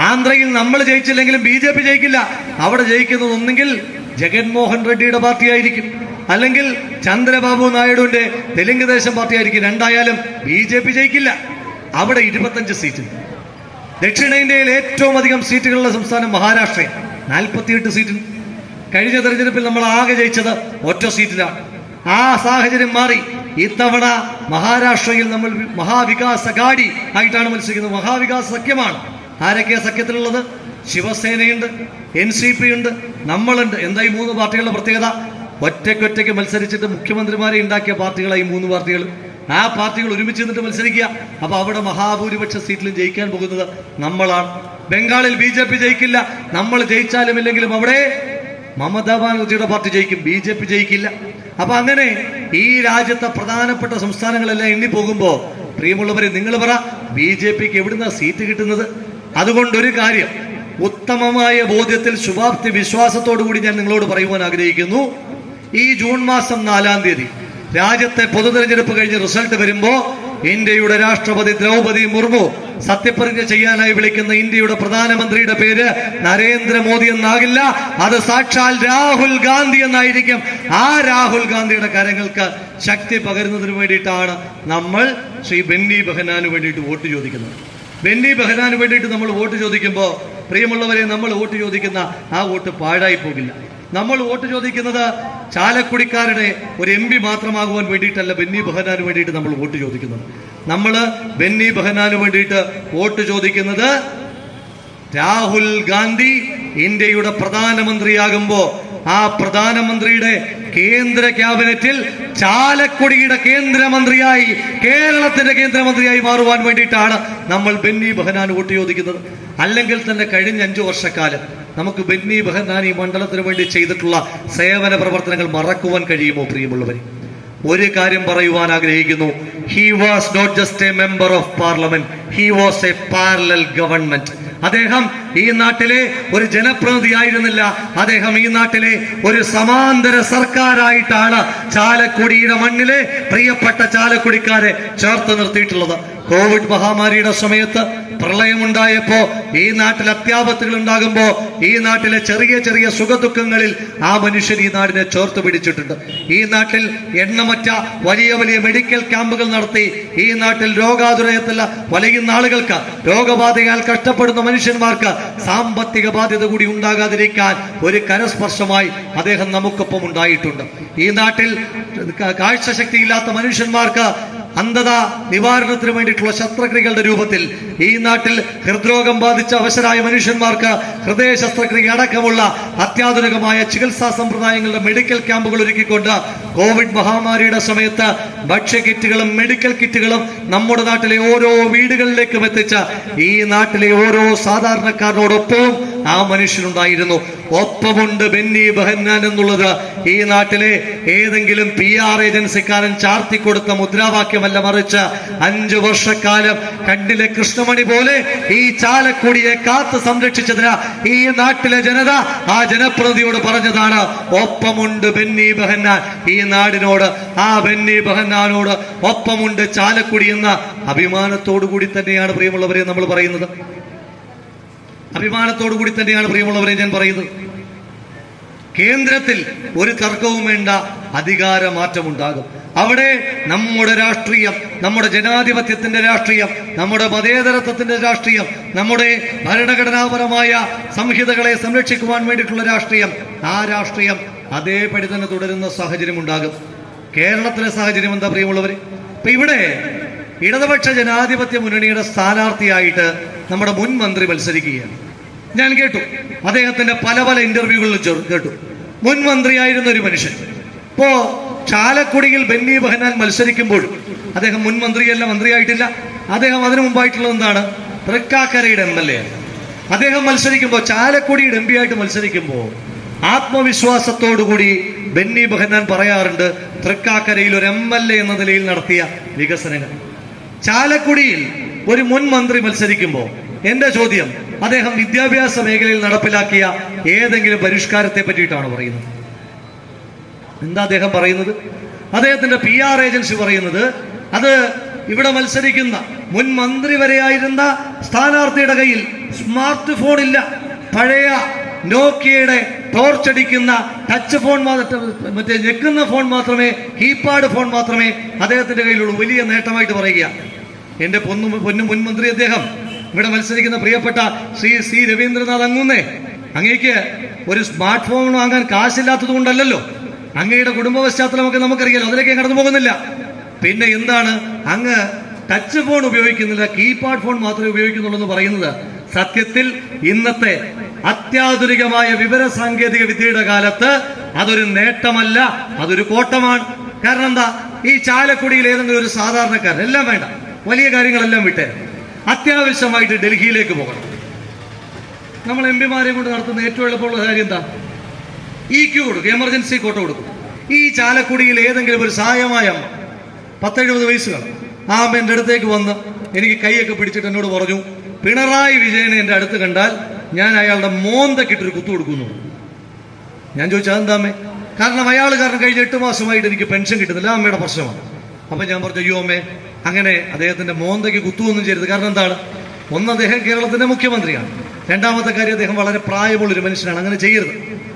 ആന്ധ്രയിൽ നമ്മൾ ജയിച്ചില്ലെങ്കിലും ബി ജെ പി ജയിക്കില്ല. അവിടെ ജയിക്കുന്നത് ഒന്നെങ്കിൽ ജഗൻമോഹൻ റെഡ്ഡിയുടെ പാർട്ടിയായിരിക്കും. അല്ലെങ്കിൽ ചന്ദ്രബാബു നായിഡുവിന്റെ തെലുങ്ക് ദേശം പാർട്ടിയായിരിക്കും. രണ്ടായാലും ബി ജെ പി ജയിക്കില്ല. അവിടെ ഇരുപത്തഞ്ച് സീറ്റ്. ദക്ഷിണേന്ത്യയിൽ ഏറ്റവും അധികം സീറ്റുകളുള്ള സംസ്ഥാനം മഹാരാഷ്ട്ര നാൽപ്പത്തിയെട്ട് സീറ്റിൽ. കഴിഞ്ഞ തെരഞ്ഞെടുപ്പിൽ നമ്മൾ ആകെ ജയിച്ചത് ഒറ്റ സീറ്റിലാണ്. ആ സാഹചര്യം മാറി ഇത്തവണ മഹാരാഷ്ട്രയിൽ നമ്മൾ മഹാവികാസ് അഗാഡി ആയിട്ടാണ് മത്സരിക്കുന്നത്. മഹാവികാസ് സഖ്യമാണ്. ആരൊക്കെ സഖ്യത്തിലുള്ളത്? ശിവസേനയുണ്ട് എൻ സി പി ഉണ്ട് നമ്മളുണ്ട്. എന്താ ഈ മൂന്ന് പാർട്ടികളുടെ പ്രത്യേകത? ഒറ്റയ്ക്കൊറ്റയ്ക്ക് മത്സരിച്ചിട്ട് മുഖ്യമന്ത്രിമാരെ ഉണ്ടാക്കിയ പാർട്ടികളായി മൂന്ന് പാർട്ടികൾ. ആ പാർട്ടികൾ ഒരുമിച്ച് നിന്നിട്ട് മത്സരിക്കുക. അപ്പൊ അവിടെ മഹാഭൂരിപക്ഷ സീറ്റിലും ജയിക്കാൻ പോകുന്നത് നമ്മളാണ്. ബംഗാളിൽ ബി ജെ പി ജയിക്കില്ല. നമ്മൾ ജയിച്ചാലും ഇല്ലെങ്കിലും അവിടെ മമതാ ബാനർജിയുടെ പാർട്ടി ജയിക്കും. ബി ജെ പി ജയിക്കില്ല. അപ്പൊ അങ്ങനെ ഈ രാജ്യത്തെ പ്രധാനപ്പെട്ട സംസ്ഥാനങ്ങളെല്ലാം എണ്ണി പോകുമ്പോ പ്രിയമുള്ളവരെ നിങ്ങൾ പറ ബി ജെ പിക്ക് എവിടുന്ന സീറ്റ് കിട്ടുന്നത്? അതുകൊണ്ടൊരു കാര്യം ഉത്തമമായ ബോധ്യത്തിൽ ശുഭാപ്തി വിശ്വാസത്തോടു കൂടി ഞാൻ നിങ്ങളോട് പറയുവാൻ ആഗ്രഹിക്കുന്നു. ഈ ജൂൺ മാസം നാലാം തീയതി രാജ്യത്തെ പൊതു തെരഞ്ഞെടുപ്പ് കഴിഞ്ഞ് റിസൾട്ട് വരുമ്പോൾ ഇന്ത്യയുടെ രാഷ്ട്രപതി ദ്രൗപതി മുർമു സത്യപ്രതിജ്ഞ ചെയ്യാനായി വിളിക്കുന്ന ഇന്ത്യയുടെ പ്രധാനമന്ത്രിയുടെ പേര് നരേന്ദ്രമോദി എന്നാകില്ല. അത് സാക്ഷാൽ രാഹുൽ ഗാന്ധി എന്നായിരിക്കും. ആ രാഹുൽ ഗാന്ധിയുടെ കരങ്ങൾക്ക് ശക്തി പകരുന്നതിന് വേണ്ടിയിട്ടാണ് നമ്മൾ ശ്രീ ബെന്നി ബെഹനാന് വേണ്ടിയിട്ട് വോട്ട് ചോദിക്കുന്നത്. ബെന്നി ബെഹനാന് വേണ്ടിയിട്ട് നമ്മൾ വോട്ട് ചോദിക്കുമ്പോൾ പ്രിയമുള്ളവരെ നമ്മൾ വോട്ട് ചോദിക്കുന്ന ആ വോട്ട് പാഴായി പോകില്ല. നമ്മൾ വോട്ട് ചോദിക്കുന്നത് ചാലക്കുടിക്കാരുടെ ഒരു എം പി മാത്രമാകുവാൻ വേണ്ടിയിട്ടല്ല ബെന്നി ബെഹനാന് വേണ്ടിയിട്ട് നമ്മൾ വോട്ട് ചോദിക്കുന്നത്. നമ്മൾ ബെന്നി ബെഹനാന് വേണ്ടിയിട്ട് വോട്ട് ചോദിക്കുന്നത് രാഹുൽ ഗാന്ധി ഇന്ത്യയുടെ പ്രധാനമന്ത്രിയാകുമ്പോൾ ആ പ്രധാനമന്ത്രിയുടെ കേന്ദ്ര ക്യാബിനറ്റിൽ ചാലക്കുടിയുടെ കേന്ദ്രമന്ത്രിയായി കേരളത്തിന്റെ കേന്ദ്രമന്ത്രിയായി മാറുവാൻ വേണ്ടിയിട്ടാണ് നമ്മൾ ബെന്നി ബെഹനാൻ വോട്ട് ചോദിക്കുന്നത്. അല്ലെങ്കിൽ തന്നെ കഴിഞ്ഞ അഞ്ചു വർഷക്കാലം നമുക്ക് ബെന്നി ബഹന്നാൻ ഈ മണ്ഡലത്തിന് വേണ്ടി ചെയ്തിട്ടുള്ള സേവന പ്രവർത്തനങ്ങൾ മറക്കുവാൻ കഴിയുമോ പ്രിയമുള്ളവരെ? ഒരു കാര്യം പറയുവാൻ ആഗ്രഹിക്കുന്നു. He was not just a member of parliament he was a parallel government അദ്ദേഹം ഈ നാട്ടിലെ ഒരു ജനപ്രതിനിധി ആയിരുന്നില്ല. അദ്ദേഹം ഈ നാട്ടിലെ ഒരു സമാന്തര സർക്കാരായിട്ടാണ് ചാലക്കുടിയുടെ മണ്ണിലെ പ്രിയപ്പെട്ട ചാലക്കുടിക്കാരെ ചേർത്ത് നിർത്തിയിട്ടുള്ളത്. കോവിഡ് മഹാമാരിയുടെ സമയത്ത് പ്രളയമുണ്ടായപ്പോ ഈ നാട്ടിൽ അത്യാപത്തുകൾ ഉണ്ടാകുമ്പോ ഈ നാട്ടിലെ ചെറിയ ചെറിയ സുഖദുഃഖങ്ങളിൽ ആ മനുഷ്യൻ ഈ നാടിനെ ചേർത്ത് പിടിച്ചിട്ടുണ്ട്. ഈ നാട്ടിൽ എണ്ണമറ്റ വലിയ വലിയ മെഡിക്കൽ ക്യാമ്പുകൾ നടത്തി ഈ നാട്ടിൽ രോഗാതുരയത്തില്ല വലയുന്ന ആളുകൾക്ക് രോഗബാധയാൽ കഷ്ടപ്പെടുന്ന മനുഷ്യന്മാർക്ക് സാമ്പത്തിക ബാധ്യത കൂടി ഉണ്ടാകാതിരിക്കാൻ ഒരു കരസ്പർശമായി അദ്ദേഹം നമുക്കൊപ്പം ഉണ്ടായിട്ടുണ്ട്. ഈ നാട്ടിൽ കാഴ്ചശക്തിയില്ലാത്ത മനുഷ്യന്മാർക്ക് അന്ധത നിവാരണത്തിന് വേണ്ടിയിട്ടുള്ള ശസ്ത്രക്രിയകളുടെ രൂപത്തിൽ ഈ നാട്ടിൽ ഹൃദ്രോഗം ബാധിച്ച അവശരായ മനുഷ്യന്മാർക്ക് ഹൃദയ ശസ്ത്രക്രിയ അടക്കമുള്ള അത്യാധുനികമായ ചികിത്സാ സമ്പ്രദായങ്ങളുടെ മെഡിക്കൽ ക്യാമ്പുകൾ ഒരുക്കിക്കൊണ്ട് കോവിഡ് മഹാമാരിയുടെ സമയത്ത് ഭക്ഷ്യ കിറ്റുകളും മെഡിക്കൽ കിറ്റുകളും നമ്മുടെ നാട്ടിലെ ഓരോ വീടുകളിലേക്കും എത്തിച്ച ഈ നാട്ടിലെ ഓരോ സാധാരണക്കാരനോടൊപ്പവും ആ മനുഷ്യനുണ്ടായിരുന്നു. ഒപ്പമുണ്ട് ബെന്നി ബഹന്നാൻ എന്നുള്ളത്. ഈ നാട്ടിലെ ഏതെങ്കിലും പി ആർ ഏജൻസിക്കാരൻ ചാർത്തിക്കൊടുത്ത മുദ്രാവാക്യമല്ല മറിച്ച് അഞ്ചു വർഷക്കാലം കണ്ടിലെ കൃഷ്ണമണി പോലെ ഈ ചാലക്കുടിയെ കാത്ത് സംരക്ഷിച്ചതിന് ഈ നാട്ടിലെ ജനത ആ ജനപ്രതിയോട് പറഞ്ഞതാണ് ഒപ്പമുണ്ട് ബെന്നി ബഹന്നാൻ. ഈ നാടിനോട് ആ ബെന്നി ബഹന്നാനോട് ഒപ്പമുണ്ട് ചാലക്കുടി എന്ന അഭിമാനത്തോടു കൂടി തന്നെയാണ് പ്രിയമുള്ളവരെ നമ്മൾ പറയുന്നത്. അഭിമാനത്തോടു കൂടി തന്നെയാണ് പ്രിയമുള്ളവരെ ഞാൻ പറയുന്നത്. കേന്ദ്രത്തിൽ ഒരു തർക്കവും വേണ്ട അധികാര മാറ്റമുണ്ടാകും. അവിടെ നമ്മുടെ രാഷ്ട്രീയം നമ്മുടെ ജനാധിപത്യത്തിന്റെ രാഷ്ട്രീയം നമ്മുടെ മതേതരത്വത്തിന്റെ രാഷ്ട്രീയം നമ്മുടെ ഭരണഘടനാപരമായ സംഹിതകളെ സംരക്ഷിക്കുവാൻ വേണ്ടിയിട്ടുള്ള രാഷ്ട്രീയം ആ രാഷ്ട്രീയം അതേപടി തന്നെ തുടരുന്ന സാഹചര്യം ഉണ്ടാകും കേരളത്തിലെ സാഹചര്യം എന്താ പ്രിയമുള്ളവർ ഇപ്പൊ ഇവിടെ ഇടതുപക്ഷ ജനാധിപത്യ മുന്നണിയുടെ സ്ഥാനാർത്ഥിയായിട്ട് നമ്മുടെ മുൻ മന്ത്രി മത്സരിക്കുകയാണ്. ഞാൻ കേട്ടു. അദ്ദേഹത്തിന്റെ പല പല ഇന്റർവ്യൂകളിലും ചെ- കേട്ടു. മുൻ മന്ത്രിയായിരുന്ന ഒരു മനുഷ്യൻ. ഇപ്പോ ചാലക്കുടിയിൽ ബെന്നി ബഹനാൻ മത്സരിക്കുമ്പോൾ അദ്ദേഹം മുൻ മന്ത്രിയല്ല മന്ത്രിയായിട്ടില്ല. അദ്ദേഹം അതിനു മുമ്പായിട്ടുള്ളത് എന്താണ്? തൃക്കാക്കരയുടെ എം എൽ എ അദ്ദേഹം മത്സരിക്കുമ്പോൾ ചാലക്കുടിയുടെ എം പി ആയിട്ട് മത്സരിക്കുമ്പോൾ ആത്മവിശ്വാസത്തോടുകൂടി ബെന്നി ബഹനാൻ പറയാറുണ്ട് തൃക്കാക്കരയിൽ ഒരു എം എൽ എ എന്ന നിലയിൽ നടത്തിയ വികസനങ്ങൾ. ചാലക്കുടിയിൽ ഒരു മുൻ മന്ത്രി മത്സരിക്കുമ്പോൾ എന്റെ ചോദ്യം അദ്ദേഹം വിദ്യാഭ്യാസ മേഖലയിൽ നടപ്പിലാക്കിയ ഏതെങ്കിലും പരിഷ്കാരത്തെ പറ്റിയിട്ടാണ് പറയുന്നത്? എന്താ അദ്ദേഹം പറയുന്നത്? അദ്ദേഹത്തിന്റെ പി ആർ ഏജൻസി പറയുന്നത് അത് ഇവിടെ മത്സരിക്കുന്ന മുൻ മന്ത്രി വരെയായിരുന്ന സ്ഥാനാർത്ഥിയുടെ കയ്യിൽ സ്മാർട്ട് ഫോൺ ഇല്ല. പഴയ നോക്കിയയുടെ ടോർച്ചടിക്കുന്ന ടച്ച് ഫോൺ മറ്റേ ഞെക്കുന്ന ഫോൺ മാത്രമേ കീപാഡ് ഫോൺ മാത്രമേ അദ്ദേഹത്തിന്റെ കയ്യിലുള്ളൂ. വലിയ നേട്ടമായിട്ട് പറയുക എന്റെ പൊന്നു പൊന്നു മുൻ മന്ത്രി അദ്ദേഹം ഇവിടെ മത്സരിക്കുന്ന പ്രിയപ്പെട്ട ശ്രീ സി രവീന്ദ്രനാഥ് അങ്ങുന്നേ. അങ്ങേക്ക് ഒരു സ്മാർട്ട് ഫോൺ വാങ്ങാൻ കാശില്ലാത്തത് കൊണ്ടല്ലല്ലോ. അങ്ങയുടെ കുടുംബ പശ്ചാത്തലമൊക്കെ നമുക്കറിയാലോ അതിലേക്ക് കടന്നു പോകുന്നില്ല. പിന്നെ എന്താണ്? അങ്ങ് ടച്ച് ഫോൺ ഉപയോഗിക്കുന്നില്ല കീപാഡ് ഫോൺ മാത്രമേ ഉപയോഗിക്കുന്നുള്ളൂ എന്ന് പറയുന്നത് സത്യത്തിൽ ഇന്നത്തെ അത്യാധുനികമായ വിവര സാങ്കേതിക വിദ്യയുടെ കാലത്ത് അതൊരു നേട്ടമല്ല അതൊരു കോട്ടമാണ്. കാരണം എന്താ? ഈ ചാലക്കുടിയിൽ ഏതെങ്കിലും ഒരു സാധാരണക്കാരൻ എല്ലാം വേണ്ട. വലിയ കാര്യങ്ങളെല്ലാം വിട്ട് അത്യാവശ്യമായിട്ട് ഡൽഹിയിലേക്ക് പോകണം. നമ്മൾ എം പിമാരെ കൊണ്ട് നടത്തുന്ന ഏറ്റവും എളുപ്പമുള്ള കാര്യം എന്താ? ഇ ക്യൂ കൊടുക്കും എമർജൻസി കോട്ട കൊടുക്കും. ഈ ചാലക്കുടിയിൽ ഏതെങ്കിലും ഒരു സഹായമായ അമ്മ പത്തെഴുപത് വയസ്സുകൾ ആ അമ്മ എന്റെ അടുത്തേക്ക് വന്ന് എനിക്ക് കൈയൊക്കെ പിടിച്ചിട്ട് എന്നോട് പറഞ്ഞു പിണറായി വിജയനെ എന്റെ അടുത്ത് കണ്ടാൽ ഞാൻ അയാളുടെ മോന്തക്കിട്ടൊരു കുത്തു കൊടുക്കുന്നു. ഞാൻ ചോദിച്ചു അമ്മേ? കാരണം അയാൾ കാരണം കഴിഞ്ഞ എട്ട് മാസമായിട്ട് എനിക്ക് പെൻഷൻ കിട്ടുന്നില്ല അമ്മയുടെ പ്രശ്നമാണ്. അപ്പം ഞാൻ പറഞ്ഞു അയ്യോ അമ്മേ അങ്ങനെ അദ്ദേഹത്തിന്റെ മോന്തയ്ക്ക് കുത്തുവൊന്നും ചെയ്യരുത്. കാരണം എന്താണ്? ഒന്ന് അദ്ദേഹം കേരളത്തിന്റെ മുഖ്യമന്ത്രിയാണ്. രണ്ടാമത്തെ കാര്യം അദ്ദേഹം വളരെ പ്രായമുള്ളൊരു മനുഷ്യനാണ്. അങ്ങനെ ചെയ്യരുത്.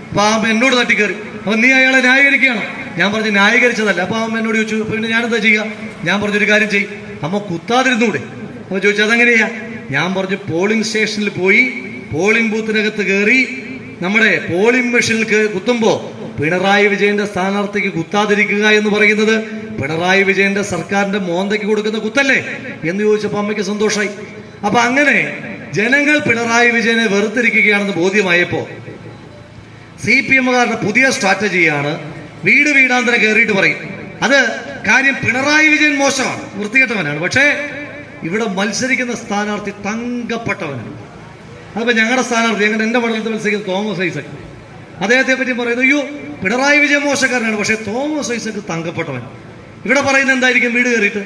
അപ്പൊ ആ എന്നോട് തട്ടിക്കയറി. അപ്പൊ നീ അയാളെ ന്യായീകരിക്കുകയാണോ? ഞാൻ പറഞ്ഞു ന്യായീകരിച്ചതല്ല. അപ്പൊ ആ അമ്മ എന്നോട് ചോദിച്ചു "അപ്പൊ പിന്നെ ഞാനെന്താ ചെയ്യുക ഞാൻ പറഞ്ഞൊരു കാര്യം ചെയ്യും. അമ്മ കുത്താതിരുന്നൂടെ. അപ്പൊ ചോദിച്ചു അതെങ്ങനെയാ? ഞാൻ പറഞ്ഞു പോളിംഗ് സ്റ്റേഷനിൽ പോയി പോളിംഗ് ബൂത്തിനകത്ത് കയറി നമ്മുടെ പോളിംഗ് മെഷീനിൽ കുത്തുമ്പോ പിണറായി വിജയന്റെ സ്ഥാനാർത്ഥിക്ക് കുത്താതിരിക്കുക എന്ന് പറയുന്നത് പിണറായി വിജയന്റെ സർക്കാരിന്റെ മോന്തയ്ക്ക് കൊടുക്കുന്ന കുത്തല്ലേ എന്ന് ചോദിച്ചപ്പോൾ അമ്മയ്ക്ക് സന്തോഷമായി അപ്പൊ അങ്ങനെ ജനങ്ങൾ പിണറായി വിജയനെ വെറുത്തിരിക്കുകയാണെന്ന് ബോധ്യമായപ്പോ സി പി എമ്മുകാരുടെ പുതിയ സ്ട്രാറ്റജിയാണ് വീട് വീടാന്തരം കയറിയിട്ട് പറയും. അത് കാര്യം പിണറായി വിജയൻ മോശമാണ്. വൃത്തികെട്ടവനാണ്. പക്ഷേ ഇവിടെ മത്സരിക്കുന്ന സ്ഥാനാർത്ഥി തങ്കപ്പെട്ടവനാണ്. അതിപ്പോൾ ഞങ്ങളുടെ സ്ഥാനാർത്ഥി ഞങ്ങളുടെ എന്റെ മണ്ഡലത്തിൽ മത്സരിക്കുന്ന തോമസ് ഐസക്. അദ്ദേഹത്തെ പറ്റി പറയുന്നത് അയ്യോ പിണറായി വിജയൻ മോശക്കാരനാണ് പക്ഷേ തോമസ് ഐസക് തങ്കപ്പെട്ടവൻ ഇവിടെ പറയുന്നത് എന്തായിരിക്കും? വീട് കയറിയിട്ട്.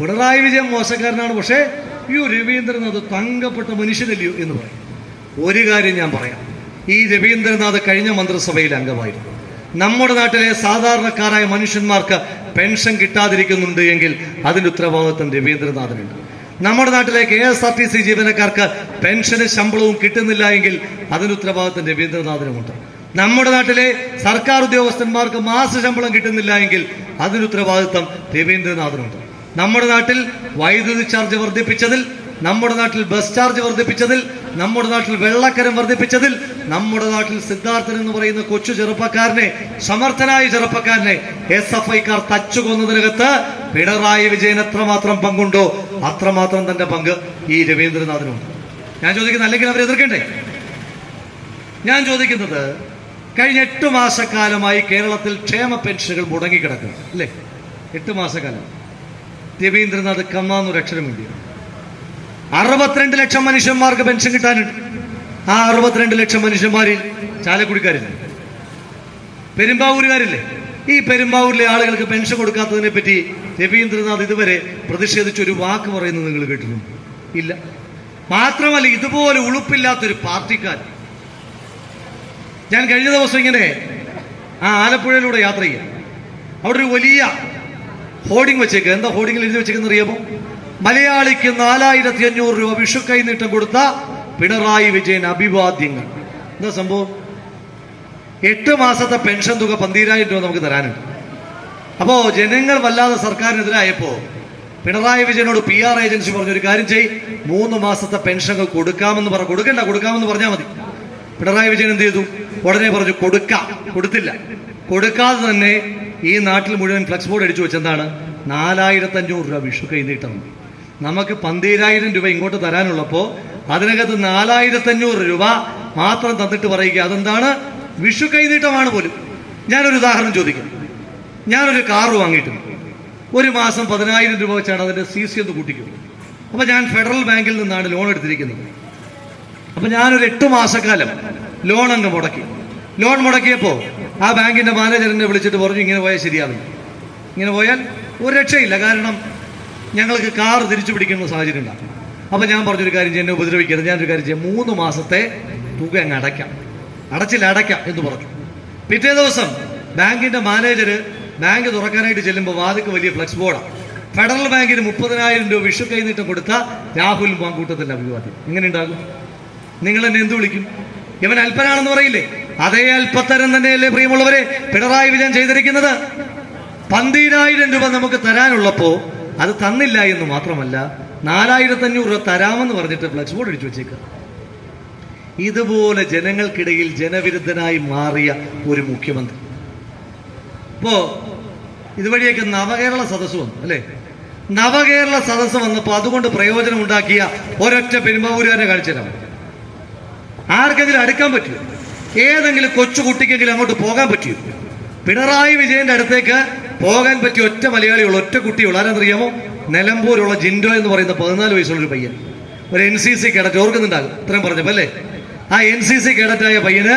പിണറായി വിജയൻ മോശക്കാരനാണ്. പക്ഷേ ഈ രവീന്ദ്രനാഥ് തങ്കപ്പെട്ട മനുഷ്യനല്ലയോ എന്ന് പറയും. ഒരു കാര്യം ഞാൻ പറയാം. ഈ രവീന്ദ്രനാഥ് കഴിഞ്ഞ മന്ത്രിസഭയിൽ അംഗമായിരുന്നു. നമ്മുടെ നാട്ടിലെ സാധാരണക്കാരായ മനുഷ്യന്മാർക്ക് പെൻഷൻ കിട്ടാതിരിക്കുന്നുണ്ട് എങ്കിൽ അതിന്റെ ഉത്തരവാദിത്വം രവീന്ദ്രനാഥനുണ്ട്. നമ്മുടെ നാട്ടിലെ K S R T C ജീവനക്കാർക്ക് പെൻഷനും ശമ്പളവും കിട്ടുന്നില്ല എങ്കിൽ അതിന് ഉത്തരവാദിത്വം രവീന്ദ്രനാഥിനുമുണ്ട്. നമ്മുടെ നാട്ടിലെ സർക്കാർ ഉദ്യോഗസ്ഥന്മാർക്ക് മാസ ശമ്പളം കിട്ടുന്നില്ല എങ്കിൽ അതിന് ഉത്തരവാദിത്തം രവീന്ദ്രനാഥിനുണ്ട്. നമ്മുടെ നാട്ടിൽ വൈദ്യുതി ചാർജ് വർദ്ധിപ്പിച്ചതിൽ നമ്മുടെ നാട്ടിൽ ബസ് ചാർജ് വർദ്ധിപ്പിച്ചതിൽ നമ്മുടെ നാട്ടിൽ വെള്ളക്കരം വർദ്ധിപ്പിച്ചതിൽ നമ്മുടെ നാട്ടിൽ സിദ്ധാർത്ഥൻ എന്ന് പറയുന്ന കൊച്ചു ചെറുപ്പക്കാരനെ സമർത്ഥനായ ചെറുപ്പക്കാരനെ എസ് എഫ് ഐക്കാർ തച്ചുകൊന്നതിനകത്ത് പിണറായി വിജയൻ എത്രമാത്രം പങ്കുണ്ടോ അത്രമാത്രം തന്റെ പങ്ക് ഈ രവീന്ദ്രനാഥനുണ്ട്. ഞാൻ ചോദിക്കുന്നത് അല്ലെങ്കിൽ അവർ എതിർക്കണ്ടേ ഞാൻ ചോദിക്കുന്നത് കഴിഞ്ഞ എട്ട് മാസക്കാലമായി കേരളത്തിൽ ക്ഷേമ പെൻഷനുകൾ മുടങ്ങിക്കിടക്കുക അല്ലേ? എട്ട് മാസക്കാലം. രവീന്ദ്രനാഥ് കമ്മാന്നൊരു അക്ഷരം വേണ്ടി അറുപത്തിരണ്ട് ലക്ഷം മനുഷ്യന്മാർക്ക് പെൻഷൻ കിട്ടാനുണ്ട്. ആ അറുപത്തിരണ്ട് ലക്ഷം മനുഷ്യന്മാരിൽ ചാലക്കുടിക്കാരില്ലേ? പെരുമ്പാവൂരുകാരില്ലേ? ഈ പെരുമ്പാവൂരിലെ ആളുകൾക്ക് പെൻഷൻ കൊടുക്കാത്തതിനെ പറ്റി രവീന്ദ്രനാഥ് ഇതുവരെ പ്രതിഷേധിച്ച് ഒരു വാക്ക് പറയുന്നത് നിങ്ങൾ കേട്ടിട്ടുണ്ട്? ഇല്ല. മാത്രമല്ല ഇതുപോലെ ഉളുപ്പില്ലാത്തൊരു പാർട്ടിക്കാർ ഞാൻ കഴിഞ്ഞ ദിവസം ഇങ്ങനെ ആ ആലപ്പുഴയിലൂടെ യാത്ര ചെയ്യാം. അവിടെ ഒരു വലിയ ഹോർഡിംഗ് വെച്ചേക്ക്. എന്താ ഹോർഡിംഗിൽ എഴുതി വെച്ചേക്കെന്ന് അറിയാമോ? മലയാളിക്ക് നാലായിരത്തി അഞ്ഞൂറ് രൂപ വിഷു കൈനീട്ടം കൊടുത്ത പിണറായി വിജയൻ അഭിവാദ്യങ്ങൾ. എന്താ സംഭവം? എട്ട് മാസത്തെ പെൻഷൻ തുക പന്തീരായിരം രൂപ നമുക്ക് തരാനുണ്ട്. അപ്പോൾ ജനങ്ങൾ വല്ലാതെ സർക്കാരിനെതിരായപ്പോൾ പിണറായി വിജയനോട് പി ആർ ഏജൻസി പറഞ്ഞൊരു കാര്യം ചെയ് മൂന്ന് മാസത്തെ പെൻഷൻ കൊടുക്കാമെന്ന് പറ കൊടുക്കണ്ട കൊടുക്കാമെന്ന് പറഞ്ഞാൽ മതി. പിണറായി വിജയൻ എന്ത് ചെയ്തു? ഉടനെ പറഞ്ഞു കൊടുക്കാം. കൊടുത്തില്ല. കൊടുക്കാതെ തന്നെ ഈ നാട്ടിൽ മുഴുവൻ ഫ്ലക്സ് ബോർഡ് അടിച്ചു വെച്ചെന്താണ് നാലായിരത്തി അഞ്ഞൂറ് രൂപ വിഷു കൈ നീട്ടുന്നത് നമുക്ക് പന്തീരായിരം രൂപ ഇങ്ങോട്ട് തരാനുള്ളപ്പോൾ അതിനകത്ത് നാലായിരത്തി അഞ്ഞൂറ് രൂപ മാത്രം തന്നിട്ട് പറയുക അതെന്താണ്? വിഷു കൈനീട്ടമാണ് പോലും. ഞാനൊരു ഉദാഹരണം ചോദിക്കാം. ഞാനൊരു കാറ് വാങ്ങിയിട്ടുണ്ട്. ഒരു മാസം പതിനായിരം രൂപ വെച്ചാണ് അതിന്റെ സി സി ഒന്ന് കൂട്ടിക്കുന്നത്. അപ്പോൾ ഞാൻ ഫെഡറൽ ബാങ്കിൽ നിന്നാണ് ലോൺ എടുത്തിരിക്കുന്നത്. അപ്പം ഞാനൊരു എട്ട് മാസക്കാലം ലോൺ അങ്ങ് മുടക്കി. ലോൺ മുടക്കിയപ്പോൾ ആ ബാങ്കിന്റെ മാനേജറിനെ വിളിച്ചിട്ട് പറഞ്ഞു ഇങ്ങനെ പോയാൽ ശരിയാവില്ല. ഇങ്ങനെ പോയാൽ ഒരു രക്ഷയില്ല. കാരണം ഞങ്ങൾക്ക് കാർ തിരിച്ചു പിടിക്കുന്ന സാഹചര്യം ഉണ്ടാകും അപ്പോൾ ഞാൻ പറഞ്ഞൊരു കാര്യം ചെയ്യാൻ എന്നെ ഉപദ്രവിക്കരുത്. ഞാനൊരു കാര്യം ചെയ്യാം. മൂന്ന് മാസത്തെ തുക അങ്ങ് അടയ്ക്കാം. അടച്ചില്ല അടയ്ക്കാം എന്ന് പറഞ്ഞു. പിറ്റേ ദിവസം ബാങ്കിന്റെ മാനേജർ ബാങ്ക് തുറക്കാനായിട്ട് ചെല്ലുമ്പോൾ വാതിക്ക് വലിയ ഫ്ലക്സ് ബോർഡാണ് ഫെഡറൽ ബാങ്കിന് മുപ്പതിനായിരം രൂപ വിഷു കൈനീട്ടം കൊടുത്ത രാഹുൽ മാങ്കൂട്ടത്തിന്റെ അഭിവാദ്യം. എങ്ങനെ ഉണ്ടാകും? നിങ്ങൾ എന്നെ എന്ത് വിളിക്കും? ഇവൻ അല്പനാണെന്ന് പറയില്ലേ? അതേ അല്പത്തരം തന്നെയല്ലേ പ്രിയമുള്ളവരെ പിണറായി വിജയൻ ചെയ്തിരിക്കുന്നത്? പന്തിരായിരം രൂപ നമുക്ക് തരാനുള്ളപ്പോ അത് തന്നില്ല എന്ന് മാത്രമല്ല നാലായിരത്തി അഞ്ഞൂറ് രൂപ തരാമെന്ന് പറഞ്ഞിട്ട് ഫ്ലക്സ് ബോർഡ് അടിച്ചു വെച്ചേക്കുക ഇതുപോലെ ജനങ്ങൾക്കിടയിൽ ജനവിരുദ്ധനായി മാറിയ ഒരു മുഖ്യമന്ത്രി. ഇപ്പോ ഇതുവഴിയൊക്കെ നവകേരള സദസ്സ് വന്നു അല്ലേ? നവകേരള സദസ്സ് വന്നപ്പോൾ അതുകൊണ്ട് പ്രയോജനം ഉണ്ടാക്കിയ ഒരൊറ്റ പെരുമ്പാവൂരുകാരനെ കാണിച്ചു തരാം ആർക്കെങ്കിലും അടുക്കാൻ പറ്റുമോ? ഏതെങ്കിലും കൊച്ചു കുട്ടിക്കെങ്കിലും അങ്ങോട്ട് പോകാൻ പറ്റുമോ? പിണറായി വിജയന്റെ അടുത്തേക്ക് പോകാൻ പറ്റിയ ഒറ്റ മലയാളിയുള്ള ഒറ്റ കുട്ടിയുള്ള. ആരെന്നറിയാമോ നിലമ്പൂരുള്ള ജിൻഡോ എന്ന് പറയുന്ന പതിനാല് വയസ്സുള്ള ഒരു പയ്യൻ. ഒരു എൻ സി സി കേഡറ്റ് ഓർക്കുന്നുണ്ടാകും. ഇത്രയും പറഞ്ഞപ്പോ അല്ലേ? ആ എൻ സി സി കേഡറ്റായ പയ്യന്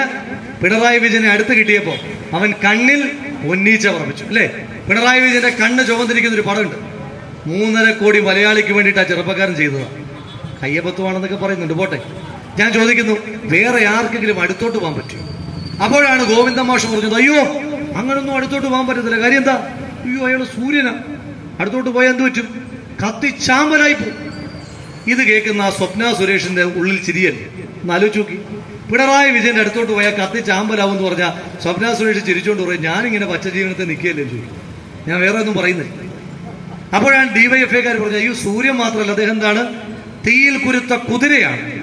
പിണറായി വിജയനെ അടുത്ത് കിട്ടിയപ്പോൾ അവൻ കണ്ണിൽ ഉന്നീച്ച പറപ്പിച്ചു അല്ലേ? പിണറായി വിജയന്റെ കണ്ണ് ചുമന്നിരിക്കുന്ന ഒരു പടമുണ്ട്. മൂന്നര കോടി മലയാളിക്ക് വേണ്ടിയിട്ട് ആ ചെറുപ്പക്കാരൻ ചെയ്തതാണ് കയ്യബത്വമാണെന്നൊക്കെ പറയുന്നുണ്ട് പോട്ടെ. ഞാൻ ചോദിക്കുന്നു വേറെ ആർക്കെങ്കിലും അടുത്തോട്ട് പോകാൻ പറ്റുമോ? അപ്പോഴാണ് ഗോവിന്ദ മാഷ് പറഞ്ഞത് അയ്യോ അങ്ങനൊന്നും അടുത്തോട്ട് പോകാൻ പറ്റത്തില്ല. കാര്യം എന്താ? അയ്യോ അയാൾ സൂര്യനാ. അടുത്തോട്ട് പോയാൽ എന്ത് പറ്റും? കത്തി ചാമ്പലായി പോകും ഇത് കേൾക്കുന്ന ആ സ്വപ്ന സുരേഷിന്റെ ഉള്ളിൽ ആലോചിച്ച് നോക്കി. പിണറായി വിജയന്റെ അടുത്തോട്ട് പോയാൽ കത്തി ചാമ്പലാവും എന്ന് പറഞ്ഞാൽ സ്വപ്ന സുരേഷ് ചിരിച്ചുകൊണ്ട് പറയും ഞാനിങ്ങനെ പച്ച ജീവനത്തെ നിൽക്കുകയല്ലേ ചോദിക്കും. ഞാൻ വേറെ ഒന്നും പറയുന്നില്ല. അപ്പോഴാണ് ഡി വൈ എഫ് എക്കാർ പറഞ്ഞത് അയ്യോ സൂര്യൻ മാത്രമല്ല അദ്ദേഹം എന്താണ്? തീയിൽ കുരുത്ത കുതിരയാണ്.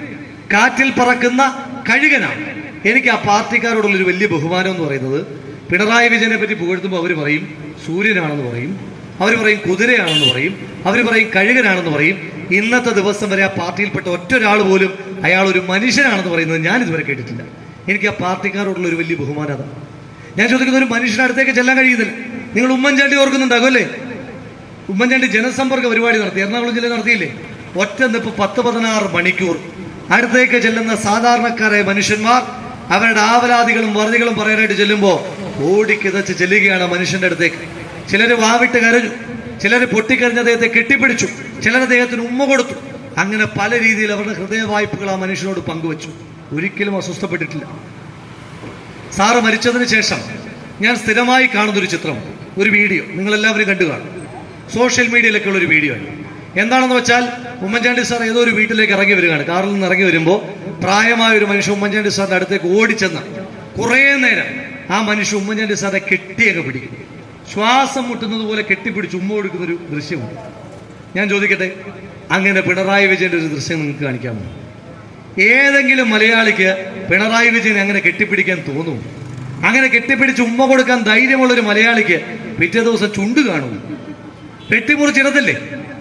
കാറ്റിൽ പറക്കുന്ന കഴുകനാണ്. എനിക്ക് ആ പാർട്ടിക്കാരോടുള്ളൊരു വലിയ ബഹുമാനം എന്ന് പറയുന്നത് പിണറായി വിജയനെ പറ്റി പുകഴ്ത്തുമ്പോൾ അവർ പറയും സൂര്യനാണെന്ന് പറയും. അവർ പറയും കുതിരയാണെന്ന് പറയും. അവർ പറയും കഴുകനാണെന്ന് പറയും. ഇന്നത്തെ ദിവസം വരെ ആ പാർട്ടിയിൽപ്പെട്ട ഒറ്റ ഒരാൾ പോലും അയാൾ ഒരു മനുഷ്യനാണെന്ന് പറയുന്നത് ഞാൻ ഇതുവരെ കേട്ടിട്ടില്ല. എനിക്ക് ആ പാർട്ടിക്കാരോടുള്ള ഒരു വലിയ ബഹുമാനം അതാണ്. ഞാൻ ചോദിക്കുന്ന ഒരു മനുഷ്യനടുത്തേക്ക് ചെല്ലാൻ കഴിയുന്നില്ല. നിങ്ങൾ ഉമ്മൻചാണ്ടി ഓർക്കുന്നുണ്ടാകും അല്ലേ? ഉമ്മൻചാണ്ടി ജനസമ്പർക്ക പരിപാടി നടത്തി. എറണാകുളം ജില്ല നടത്തിയില്ലേ? ഒറ്റ നിപ്പ് പത്ത് പതിനാറ് മണിക്കൂർ അടുത്തേക്ക് ചെല്ലുന്ന സാധാരണക്കാരായ മനുഷ്യന്മാർ അവരുടെ ആവലാദികളും വറുതികളും പറയാനായിട്ട് ചെല്ലുമ്പോൾ ഓടിക്കിതച്ച് ചെല്ലുകയാണ് മനുഷ്യന്റെ അടുത്തേക്ക്. ചിലർ വാവിട്ട് കരഞ്ഞു. ചിലർ പൊട്ടിക്കരഞ്ഞ അദ്ദേഹത്തെ കെട്ടിപ്പിടിച്ചു. ചിലർ അദ്ദേഹത്തിന് ഉമ്മ കൊടുത്തു. അങ്ങനെ പല രീതിയിൽ അവരുടെ ഹൃദയ വായ്പകൾ ആ മനുഷ്യനോട് പങ്കുവച്ചു. ഒരിക്കലും അസ്വസ്ഥപ്പെട്ടിട്ടില്ല. സാറ് മരിച്ചതിന് ശേഷം ഞാൻ സ്ഥിരമായി കാണുന്ന ഒരു ചിത്രം ഒരു വീഡിയോ. നിങ്ങളെല്ലാവരും കണ്ടു കാണും. സോഷ്യൽ മീഡിയയിലൊക്കെ ഉള്ള ഒരു വീഡിയോ ആണ്. എന്താണെന്ന് വെച്ചാൽ ഉമ്മൻചാണ്ടി സാർ ഏതോ ഒരു വീട്ടിലേക്ക് ഇറങ്ങി വരികയാണ്. കാറിൽ നിന്ന് ഇറങ്ങി വരുമ്പോൾ പ്രായമായ ഒരു മനുഷ്യൻ ഉമ്മൻചാണ്ടി സാറിന്റെ അടുത്തേക്ക് ഓടിച്ചെന്ന്. കുറേ നേരം ആ മനുഷ്യൻ ഉമ്മൻചാണ്ടി സാറിനെ കെട്ടിയൊക്കെ പിടിക്കും. ശ്വാസം മുട്ടുന്നത് പോലെ കെട്ടിപ്പിടിച്ച് ഉമ്മ കൊടുക്കുന്ന ഒരു ദൃശ്യമുണ്ട്. ഞാൻ ചോദിക്കട്ടെ അങ്ങനെ പിണറായി വിജയന്റെ ഒരു ദൃശ്യം നിങ്ങൾക്ക് കാണിക്കാമോ? ഏതെങ്കിലും മലയാളിക്ക് പിണറായി വിജയനെ അങ്ങനെ കെട്ടിപ്പിടിക്കാൻ തോന്നും? അങ്ങനെ കെട്ടിപ്പിടിച്ച് ഉമ്മ കൊടുക്കാൻ ധൈര്യമുള്ള ഒരു മലയാളിക്ക് പിറ്റേ ദിവസം ചുണ്ട് കാണും. വെട്ടിമുറിച്ചിടത്തില്ലേ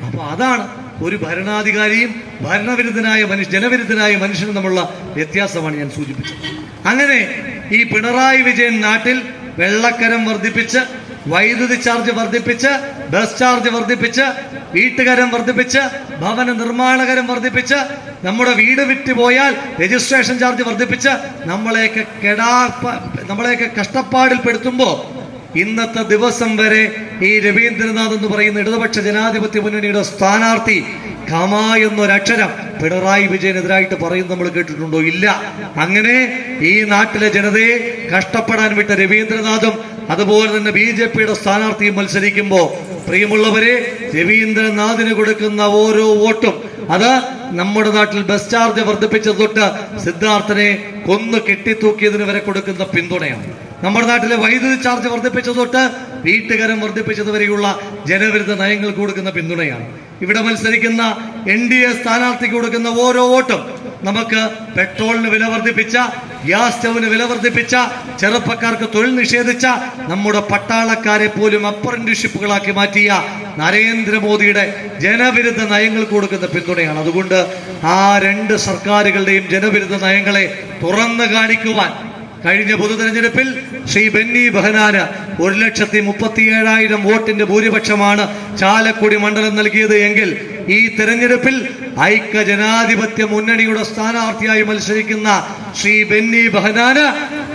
അപ്പൊ അതാണ് ഒരു ഭരണാധികാരിയും ഭരണവിരുദ്ധനായ മനുഷ്യ ജനവിരുദ്ധനായ മനുഷ്യനും തമ്മിലുള്ള വ്യത്യാസമാണ് ഞാൻ സൂചിപ്പിച്ചത്. അങ്ങനെ ഈ പിണറായി വിജയൻ നാട്ടിൽ വെള്ളക്കരം വർദ്ധിപ്പിച്ച് വൈദ്യുതി ചാർജ് വർദ്ധിപ്പിച്ച് ബസ് ചാർജ് വർദ്ധിപ്പിച്ച് വീട്ടുകരം വർദ്ധിപ്പിച്ച് ഭവന നിർമ്മാണകരം വർദ്ധിപ്പിച്ച് നമ്മുടെ വീട് വിറ്റ് പോയാൽ രജിസ്ട്രേഷൻ ചാർജ് വർദ്ധിപ്പിച്ച് നമ്മളെയൊക്കെ കെടാ നമ്മളെയൊക്കെ കഷ്ടപ്പാടിൽ പെടുത്തുമ്പോൾ ഇന്നത്തെ ദിവസം വരെ ഈ രവീന്ദ്രനാഥ് എന്ന് പറയുന്ന ഇടതുപക്ഷ ജനാധിപത്യ മുന്നണിയുടെ സ്ഥാനാർത്ഥി കമ എന്നൊരക്ഷരം പിണറായി വിജയനെതിരായിട്ട് പറയുന്നത് നമ്മൾ കേട്ടിട്ടുണ്ടോ? ഇല്ല. അങ്ങനെ ഈ നാട്ടിലെ ജനതയെ കഷ്ടപ്പെടാൻ വിട്ട രവീന്ദ്രനാഥും അതുപോലെ തന്നെ ബി ജെ പിയുടെ സ്ഥാനാർത്ഥിയും മത്സരിക്കുമ്പോൾ പ്രിയമുള്ളവരെ രവീന്ദ്രനാഥിന് കൊടുക്കുന്ന ഓരോ വോട്ടും അത് നമ്മുടെ നാട്ടിൽ ബസ് ചാർജ് വർദ്ധിപ്പിച്ചത് തൊട്ട് സിദ്ധാർത്ഥനെ കൊന്നു കെട്ടിത്തൂക്കിയതിന് വരെ കൊടുക്കുന്ന പിന്തുണയാണ്. നമ്മുടെ നാട്ടിലെ വൈദ്യുതി ചാർജ് വർദ്ധിപ്പിച്ചത് തൊട്ട് വീട്ടുകരം വർദ്ധിപ്പിച്ചത് വരെയുള്ള ജനവിരുദ്ധ നയങ്ങൾ കൊടുക്കുന്ന പിന്തുണയാണ്. ഇവിടെ മത്സരിക്കുന്ന എൻ ഡി എ സ്ഥാനാർത്ഥിക്ക് കൊടുക്കുന്ന ഓരോ വോട്ടും നമുക്ക് പെട്രോളിന് വില വർദ്ധിപ്പിച്ച ഗ്യാസ് സ്റ്റൗവിന് വില വർദ്ധിപ്പിച്ച ചെറുപ്പക്കാർക്ക് തൊഴിൽ നിഷേധിച്ച നമ്മുടെ പട്ടാളക്കാരെ പോലും അപ്രന്റീഷിപ്പുകളാക്കി മാറ്റിയ നരേന്ദ്രമോദിയുടെ ജനവിരുദ്ധ നയങ്ങൾ കൊടുക്കുന്ന പിന്തുണയാണ്. അതുകൊണ്ട് ആ രണ്ട് സർക്കാരുകളുടെയും ജനവിരുദ്ധ നയങ്ങളെ തുറന്നു കാണിക്കുവാൻ കഴിഞ്ഞ പൊതു തെരഞ്ഞെടുപ്പിൽ ശ്രീ ബെന്നി ബഹനാന് ഒരു ലക്ഷത്തി മുപ്പത്തി ഏഴായിരം വോട്ടിന്റെ ഭൂരിപക്ഷമാണ് ചാലക്കുടി മണ്ഡലം നൽകിയത് എങ്കിൽ ഈ തെരഞ്ഞെടുപ്പിൽ ഐക്യ ജനാധിപത്യ മുന്നണിയുടെ സ്ഥാനാർത്ഥിയായി മത്സരിക്കുന്ന ശ്രീ ബെന്നി ബഹനാന്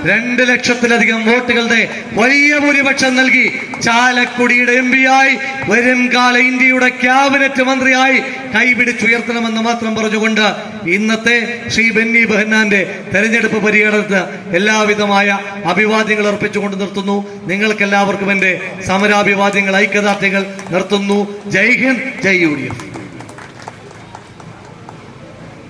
രണ്ട് ലക്ഷത്തിലധികം വോട്ടുകളുടെ വലിയ ഭൂരിപക്ഷം നൽകി ചാലക്കുടിയുടെ എം ആയി വരും കാല ഇന്ത്യയുടെ ക്യാബിനറ്റ് മന്ത്രിയായി കൈപിടിച്ചുയർത്തണമെന്ന് മാത്രം പറഞ്ഞുകൊണ്ട് ഇന്നത്തെ ശ്രീ ബെന്നി ബെഹന്നാന്റെ തെരഞ്ഞെടുപ്പ് പര്യടനത്തിന് എല്ലാവിധമായ അഭിവാദ്യങ്ങൾ അർപ്പിച്ചുകൊണ്ട് നിർത്തുന്നു. നിങ്ങൾക്കെല്ലാവർക്കും എന്റെ സമരാഭിവാദ്യങ്ങൾ ഐക്യദാർഢ്യങ്ങൾ നിർത്തുന്നു. Jai Hind Jai U D F.